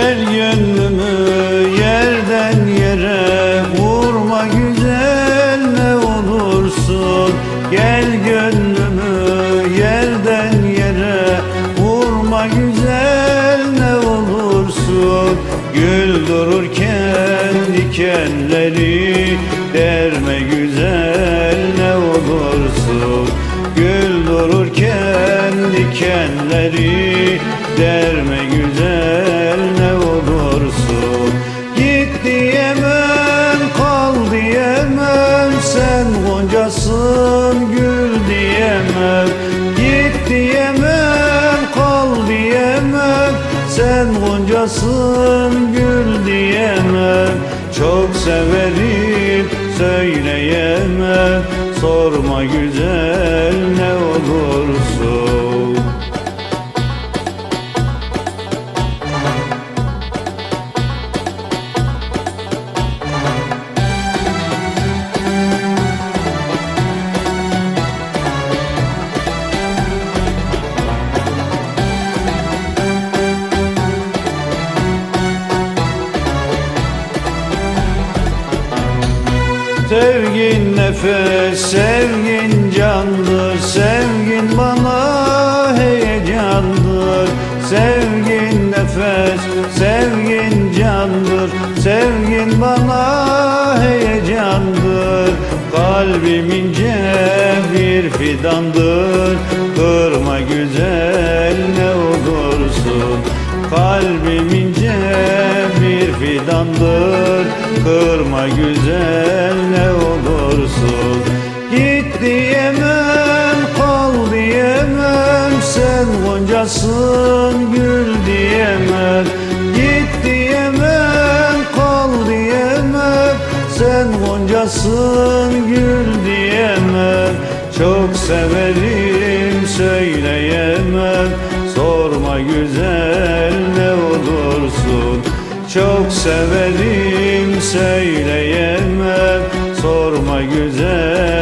Gel gönlümü yerden yere vurma güzel ne olursun. Gel gönlümü yerden yere vurma güzel ne olursun. Gül dururken dikenleri derme güzel ne olursun. Gül dururken dikenleri derme güzel goncasın gül diyemem Çok severim söyleyemem Sorma güzel ne olursun Sevgin nefes, sevgin candır Sevgin bana heyecandır. Sevgin nefes, sevgin candır Sevgin bana heyecandır. Kalbim ince bir fidandır Kırma güzel ne olursun. Kalbim ince bir fidandır Kırma güzel Sen goncasın gül diyemem Git diyemem kal diyemem. Sen goncasın gül diyemem Çok severim söyleyemem. Sorma güzel ne olursun Çok severim söyleyemem. Sorma güzel